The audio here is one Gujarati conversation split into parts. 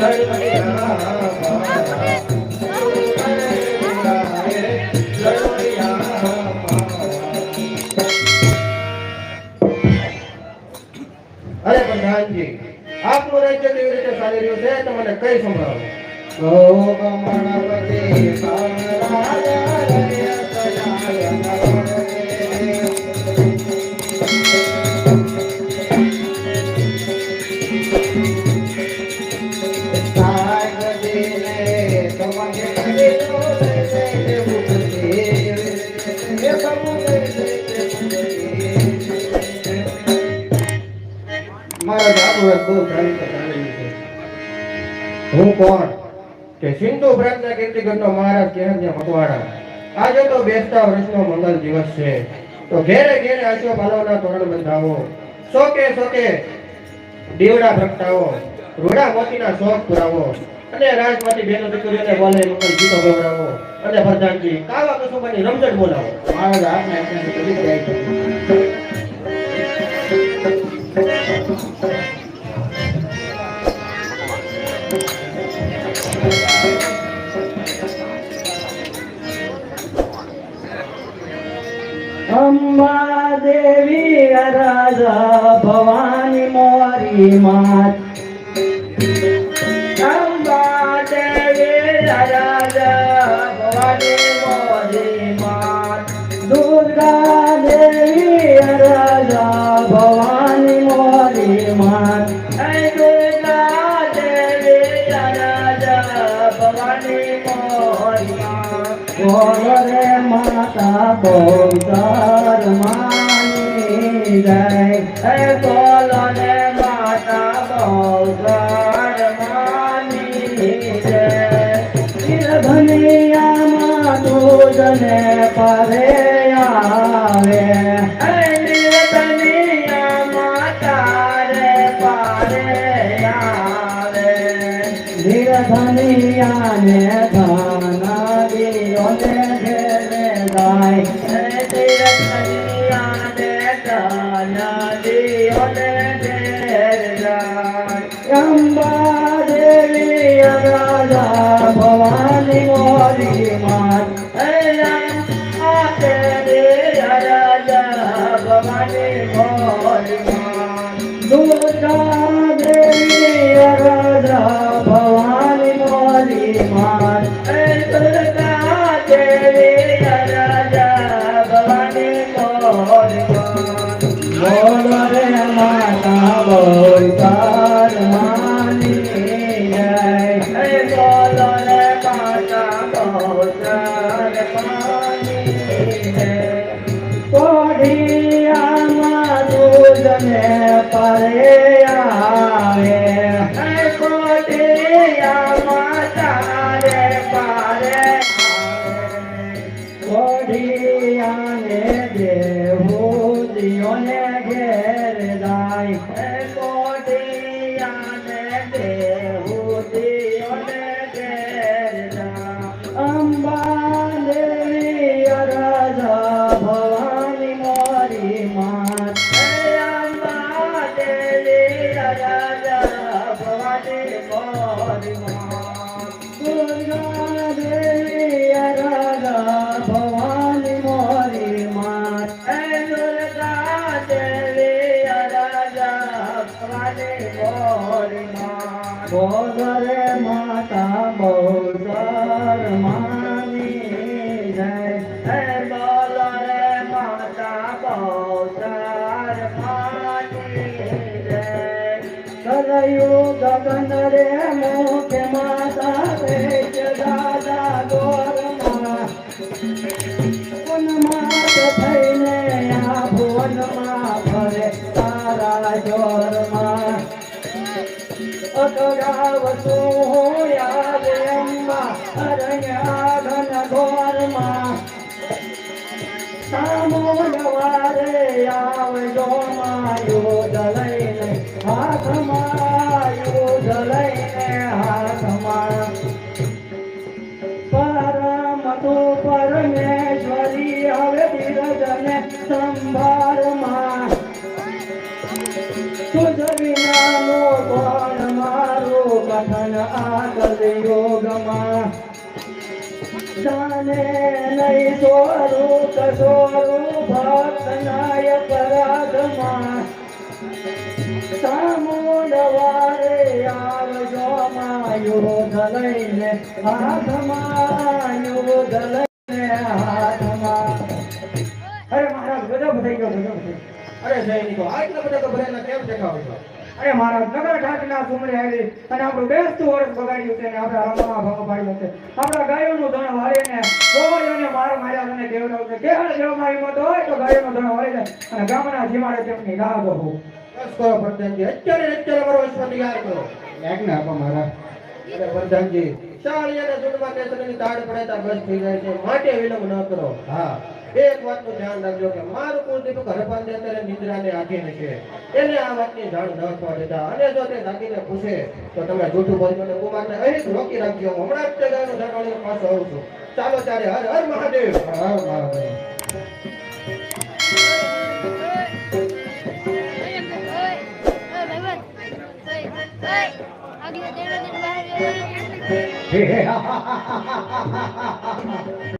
Gracias. હું કોણ? કે સિંધુ પ્રાંતના કીર્તિગતનો મહારાજ કેહન્ય મકવાણા? આજે તો બેસતા વર્ષનો મંગલ દિવસ છે. તો ઘેરે ઘેરે આશો પાલવના તોરણ બંધાવો. શોકે શોકે દીવડા પ્રગટાવો. રૂડા મોતીના શોખ પુરાવો. અને રાજમાંથી બેનો દીકરીઓને બોલે મંગલ ગીતો ગવડાવો. અને પ્રધાનજી, કાવા કસુબાની રમઝટ બોલાવો. મહારાજ, આપને આપને કરી જાય अम्बा देवी राजा भवानी मोरी मात. પાણી કોઢિયામાં દૂધને પરે સામોલવારે આવજો માયો જલઈને હાથ માયો જલઈને હાથ હાથમાં પરમ તો પરમેશ્વરી હવે ધીરજને સંભાળમાં. તુજ વિનાનો કોણ મારો કથન આગળ યોગમાં જાને નહીં સ્વરૂપ સ્વરૂપ ભક્ત નાયક રાગમાં સામુંડવારે આવજો માયો ધલઈને હાથમાં યુધ લઈને હાથમાં અરે મહારાજ, ગજબ થઈ ગયો, ગજબ. અરે સૈનિકો આટલા બધા ગભરાયેલા કેમ દેખાવ છો અરે મારા નગર ઠાકના સુમરે આવી. અને આપણું બેસતું વર્ષ બગાડ્યું છે અને આપણા રમવામાં ભાવ પાડ્યો છે. આપણા ગાયોનું ધણ વાળીને ગોવાળીઓને માર માર્યા અને દેવડાવ છે. કેવળ દેવમાં હિંમત હોય તો ગાયોનું ધણ વાળી જાય અને ગામના જીમાડે તેમની ગાહ ગહું બસ કરો પ્રધાનજી. અત્યારે અત્યારે મારો અશ્વ તૈયાર કરો. આજ્ઞા આપો મહારાજ અરે પ્રધાનજી જૂનમાં કેસરીની તાળ પડે બસ થઈ જાય છે. માટે વિલંબ ન કરો. હા. એક વાતનું ધ્યાન રાખજો કે મારું કુલદીપ હરપાલને અત્યારે નિંદ્રાને આધીન છે એને આ વાતની જાણ ન થવા દેતા અને જો તે દાગીને પૂછે તો તમે જૂઠું બોલજો ને કુમારને અહીં રોકી રાખજો હમણાં જ તે ગાયનું વાળીને પાછો આવું છું ચાલો ત્યારે હર હર મહાદેવ હર મહાદેવ મારો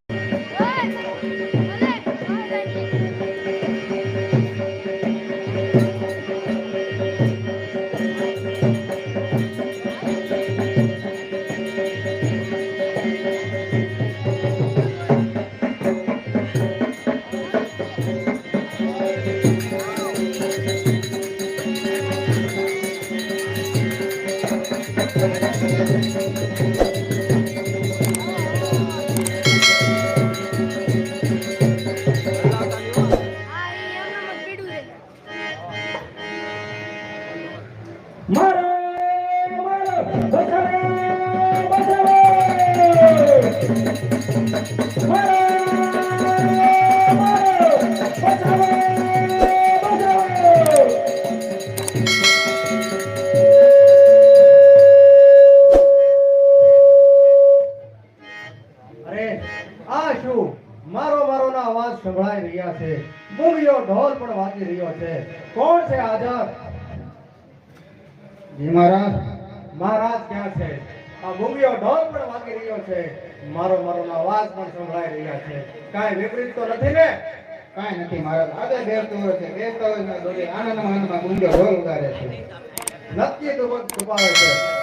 મારો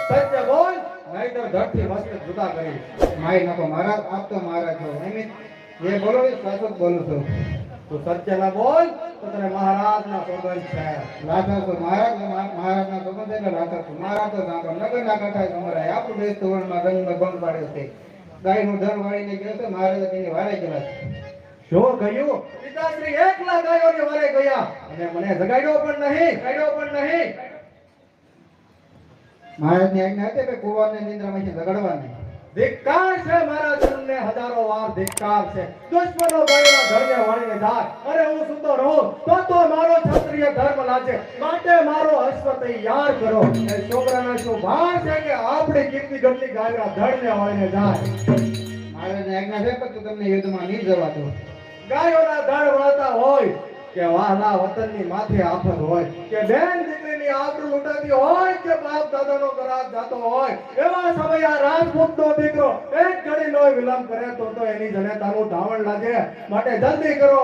સત્ય બોલ નહીતર ધડથી મસ્ત જુદા કરી. માય નાખો મહારાજ આપ તો મહારાજ છો, એમ જે. બોલો એ સાચું બોલું છું. તું સત્ય ના બોલ, તો તને મહારાજ ના સોગંદ છે. લાખા તો મહારાજ મહારાજના સંબંધ એટલે લાખા તો મહારાજ તો સાંભળો નગર ના કથા તમારા આપણું દેશ રંગ રંગમાં ભંગ પાડ્યો છે. ગાયનું ધન વાળીને ગયો છે, મહારાજ તેની વારે ગયેલા છે. શું કહ્યું પિતાશ્રી એકલા ગાયોને વારે ગયા. અને મને જગાડ્યો પણ નહીં, કાઢ્યો પણ નહીં. મહારાજની આજ્ઞા હતી કે કુંવરને નિંદ્રામાંથી ઝઘડવા નહીં ધિક્કાર છે મારા જન્મને હજારો વાર ધિક્કાર છે. દુશ્મનો ગાયોના ધર્મને વાળીને જાય. અરે હું સુતો રહું તો તો મારો ક્ષત્રિય ધર્મ લાજે. માટે મારો અશ્વ તૈયાર કરો. એ છોકરાના શું ભાર છે કે આપણી કીર્તિ ગમતી ગાયોના ધર્મને વાળીને જાય. મહારાજની આજ્ઞા છે કે તમને યુદ્ધમાં નહીં જવા દો ગાયોના ધડ વળતા હોય કે વાહના વતનની માથે આફત હોય કે બેન દીકરીની આબરૂ ઉડાવી હોય કે બાપ દાદાનો કરાર જાતો હોય, એવા સમયે આ રાજપૂત નો દીકરો એક ઘડી નો વિલંબ કરે તો તો એની જનેતાનું ધાવણ લાગે. માટે જલ્દી કરો.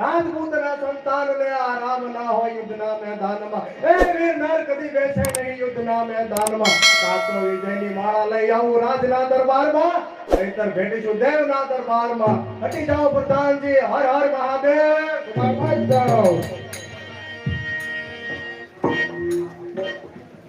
રાજપૂતના સંતાનને આ રામ ના હોય યુદ્ધના મેદાનમાં. એ વીર નર કદી બેસે નહીં યુદ્ધના મેદાનમાં. કાતો વિજયની માળા લઈ આવું રાજના દરબારમાં. નહીતર ભેટીશું દેવના દરબારમાં. હટી જાઓ પ્રધાનજી હર હર મહાદેવ.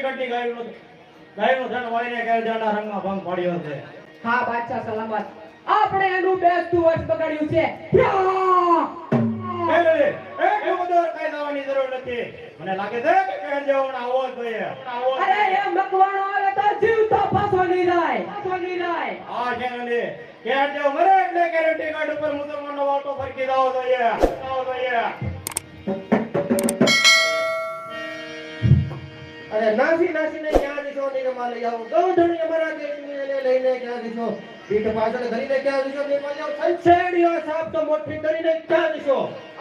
ગેરંટી કરતી ગાયનું ગાયનું ધન વાળીને ગેરજાના રંગમાં ભંગ પાડ્યો છે. હા બાદશાહ સલામત. આપણે એનું બેસતું વર્ષ બગાડ્યું છે. કઈ જવાની જરૂર નથી. મને લાગે છે કે કહેર જેવો આવો જ જ અરે એ મકવાણો આવે તો જીવતો પાછો નહીં જાય. પાછો નહીં જાય. હા લલિત કહેર જેવો મરે એટલે ગેરંટી કાર્ડ ઉપર મુસલમાનનો વાટો ફરકી દાવો જોઈએ. જવો જોઈએ. અરે નાસી નાસીને ક્યાં જશો? નિરમા લઈ આવો. ગૌધણી અમારા દેશની લઈને ક્યાં જશો? પીઠ પાછળ ધરીને ક્યાં જશો? નિરમા આવો સંછેડીઓ સાપ તો મોટી ધરીને ક્યાં જશો?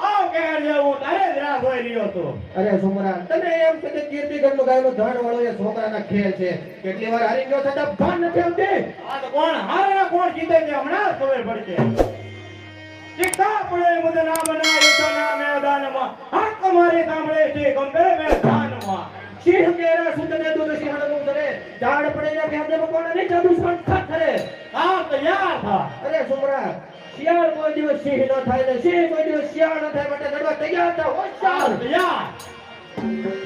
આવ કહેર જેવું તારે રાહ જોઈ રહ્યો તો અરે સુમરા તને એમ છે કે કીર્તિગઢનો ગાયનો ધણ વાળો એ છોકરાના ખેલ છે. કેટલી વાર હારી ગયો છતાં ભાન નથી આવતી. આ તો કોણ? હારે ને કોણ જીતે છે? હમણાં ખબર પડશે. શિક્ષા પડે મુझे ના બનાય તો ના મેદાનમાં હક મારી સાંભળે છે. ગમે મેદાનમાં સિંહ કેરા સુતને દૂધ કરે ઝાડ પડે ને ભેદે મકોડા નહીં જાદુ સંસ્થા આ તૈયાર. થા અરે સુમરા શિયાળ કોઈ દિવસ સિંહ ન થાય ને સિંહ કોઈ ન થાય માટે લડવા તૈયાર થા હોશિયાર. તૈયાર.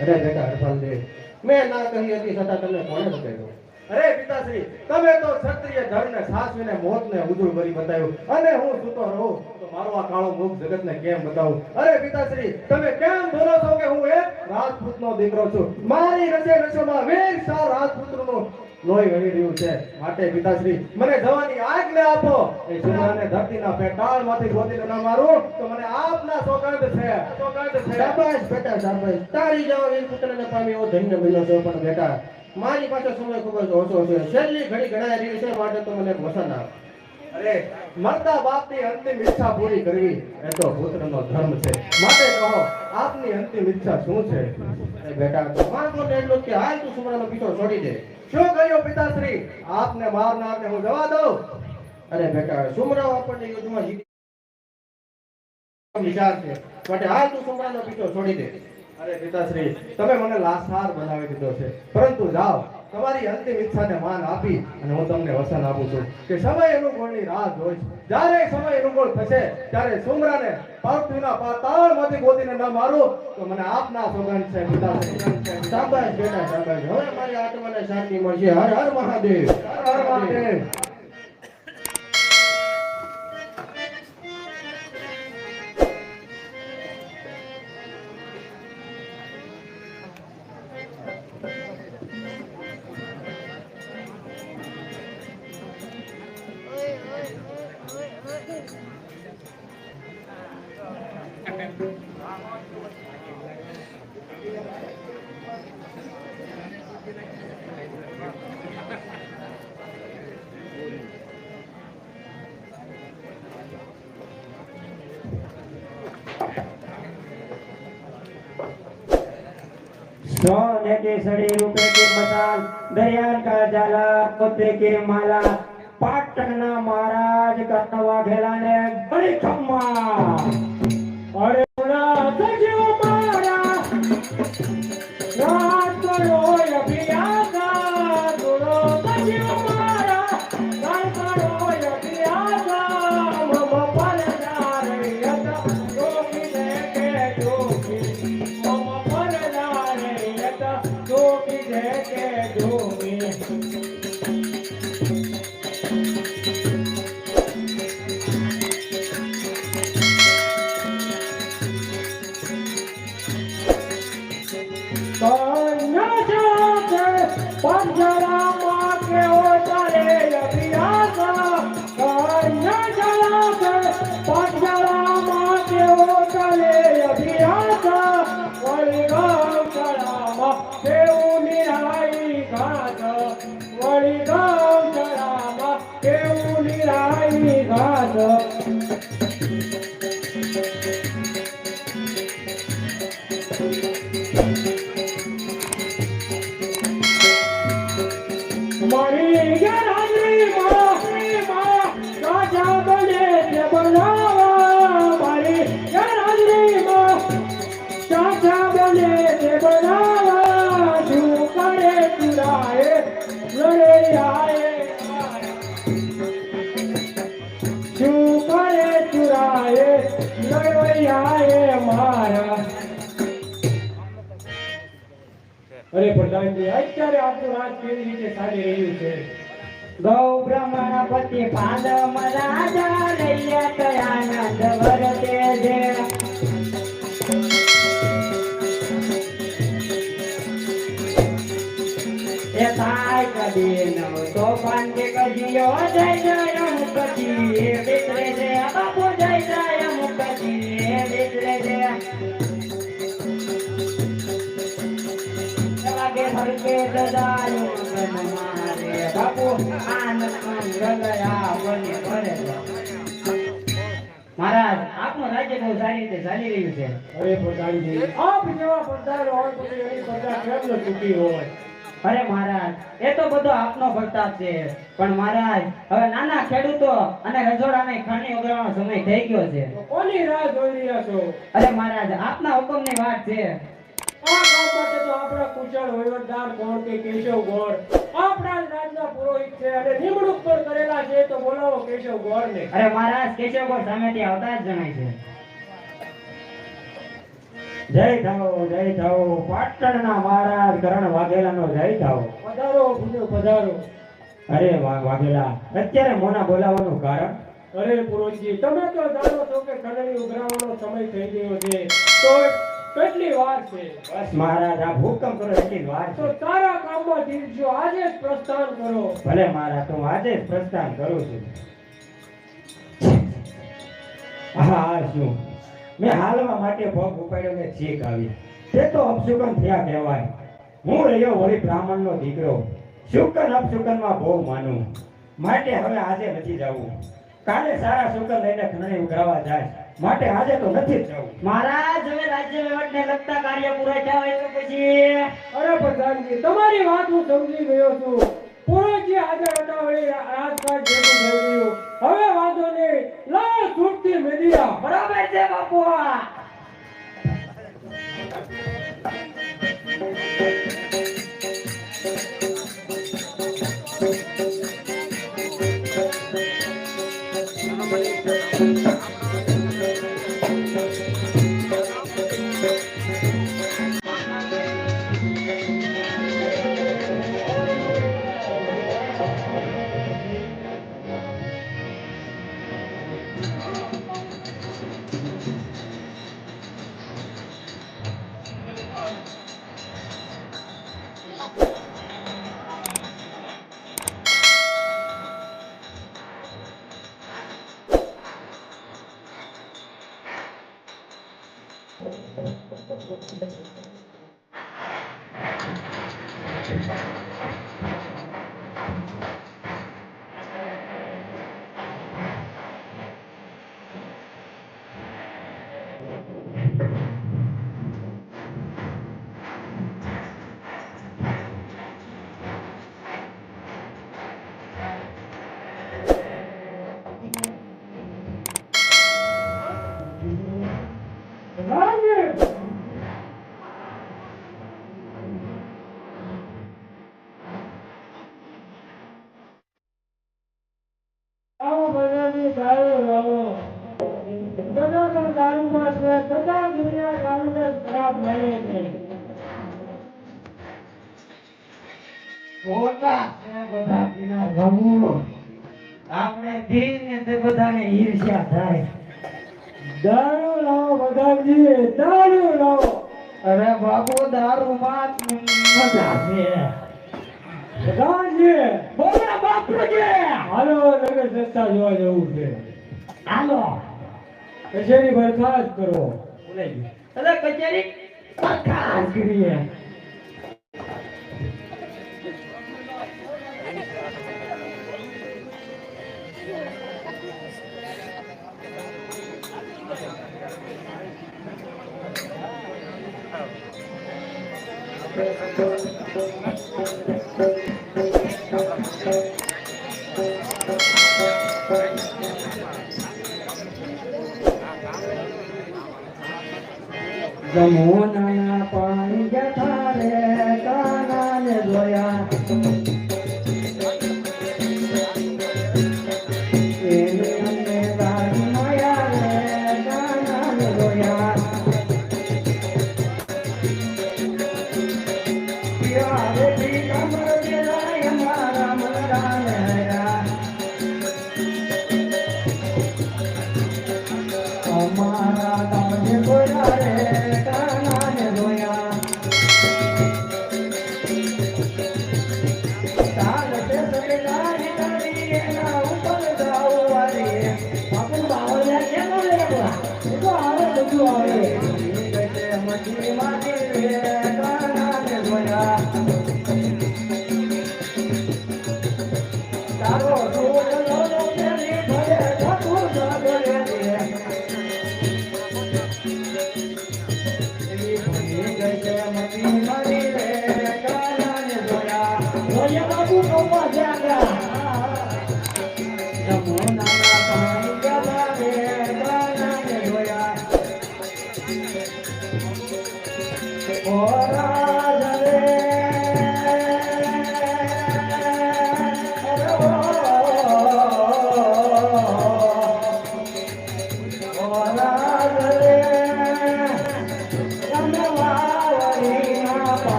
અરે બેટા હરપાલ દેવ મેં ના કહી હતી, છતાં તમે કોને બતાવ્યો? અરે પિતાશ્રી, તમે તો ક્ષત્રિય ધર્મને સાસવીને મોતને ઉજળું કરી બતાવ્યું. અને હું સૂતો રહું, તો મારો આ કાળો મુખ જગતને કેમ બતાવું? અરે પિતાશ્રી, તમે કેમ બોલો છો કે હું એક રાજપૂતનો દીકરો છું? મારી રસે રસોમાં વીર શાહ રાજપૂતનું લોહી વહી રહ્યું છે. માટે પિતાશ્રી, મને જવાની આજ્ઞા આપો. એ સુનાને ધરતીના પેટાળમાંથી ગોતીને ન મારું, તો મને આપના સોગંદ છે. સોગંદ છે શાબાશ બેટા, શાબાશ. તારી જેવા વીર પુત્રને પામી એવો ધન્ય બન્યો છો, પણ બેટા, મારી પાસે સમય ખૂબ જ ઓછો છે. છેલ્લી ઘડી ઘડાઈ રહી છે, માટે તો મને વસન આપ. અરે, મરતા બાપની અંતિમ ઈચ્છા પૂરી કરવી, એ તો પુત્રનો ધર્મ છે. માટે કહો, આપની અંતિમ ઈચ્છા શું છે? બેટા, તો માંગો ને એટલું કે હાલ તું સુમરાનો પીછો છોડી દે. શું કહ્યું પિતાશ્રી? આપને મારનારને હું જવા દઉં. અરે બેટા સુમરાઓ આપણને યુદ્ધમાં વિચાર છે. માટે હાલ તું સુમરાનો પીછો છોડી દે. અરે પિતાશ્રી, તમે મને લાસાર બનાવી દીધો છે. પરંતુ જાઓ. તમારી અંતિમ ઈચ્છાને માન આપી અને હું તમને વસન આપું છું કે સમય અનુકૂળની રાહ જોઈશ જ્યારે સમય અનુકૂળ થશે, ત્યારે સુમરાને પાર્થિવના પાતાળમાંથી ગોતીને ન મારું, તો મને આપના સોગંદ છે પિતાશ્રી સાંભળ બેટા સાંભળ હવે મારી આત્માને શાંતિ મળશે. હર હર મહાદેવ. હર હર મહાદેવ. سونے کے سڑے روپے کے مسال دریان کا جالا قدر کے مالا۔ پاٹنا مہاراج کرنوا گھلانے بڑی کھما મુકજી એ છે બાપુ જય જય મુકજી એ છે વાગે હરકે દદાયો મારે બાપુ આનંદ ગગયા બને ભરે મહારાજ આપનું રાજ્ય બહુ સારી રીતે ચાલી રહ્યું છે. અરે પ્રધાનજી આપ જેવા પ્રધાન હોય પછી એની પ્રજા કેમ ન ચૂકી હોય? અરે મહારાજ એ તો બધો આપનો પ્રતાપ છે. પણ મહારાજ હવે નાના ખેડૂતો અને રજોડાને ખાણી ઉગાડવાનો સમય થઈ ગયો છે. કોની રાહ જોઈ રહ્યા છો? અરે મહારાજ આપના હુકમની વાત છે. આ કામ માટે તો આપણા કુશળ વહીવટદાર કોણ કે કેશવ ગોળ? આપણા રાજના પુરોહિત છે અને નિમણૂક પણ કરેલા છે તો બોલાવો કેશવ ગોળને. અરે મહારાજ કેશવગોળ સામેથી આવતા જ જણાય છે. જય થાઓ જય થાઓ. પાટણના મહારાજ કરણ વાઘેલાનો જય થાઓ. પધારો પૂજો પધારો. અરે વાઘેલા અત્યારે મોના બોલાવવાનું કારણ? અરે પુરોજી તમે તો જાણો છો કે કડલી ઉઘરાવાનો સમય થઈ ગયો છે. તો કેટલી વાર છે? બસ મહારાજ આ હુકમ કરો એટલી વાર તો તારા કામમાં જીવજો આજે જ પ્રસ્થાન કરો. ભલે મહારાજ તો હું આજે જ પ્રસ્થાન કરું છું. હા શું? મેં હાલવા માટે પગ ઉપાડ્યો ને છીક આવી. તે તો અપશુકન થયા કહેવાય. હું રહ્યો વળી બ્રાહ્મણનો દીકરો. શુકન અપશુકનમાં બહુ માનું. માટે હવે આજે નથી જવું. કાલે સારા શુકન લઈને ખંડણી ઉઘરાવા જાય. માટે આજે તો નથી જવું. મહારાજ હવે રાજ્ય વહીવટને લગતા કાર્ય પૂરા થયા હોય તો પછી અરે પ્રધાનજી તમારી વાત હું સમજી ગયો છું. પુરોહિતજી આજે અટાવળી રાજકાજ ભેગું થઈ ગયું હવે વાંધો નહીં. લાલ સુરતી મીડિયા. બરાબર છે બાપુ બોલા બાપુજી હાલો નગર સત્તા જોવા જવું છે. હાલો. કચેરી બરખાસ્ત કરો. અરે કચેરી પખાસ કરીએ. જમોનાના પાણી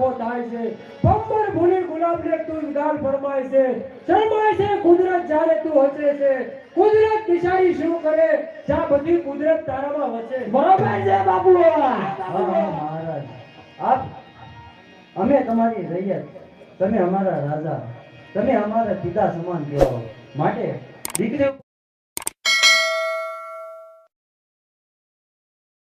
સંગ્રહ થાય છે. પંબર ભૂલી ગુલાબ ને તુજ ગાલ ફરમાય છે. શરમાય છે, કુદરત જ્યારે તું હસે છે. કુદરત બિચારી શું કરે? જ્યાં બધી કુદરત તારામાં વચે બરોબર છે, બાપુ? મહારાજ. આપ, અમે તમારી રૈયત. તમે અમારા રાજા. તમે અમારા પિતા સમાન કહેવાઓ. માટે દીકરી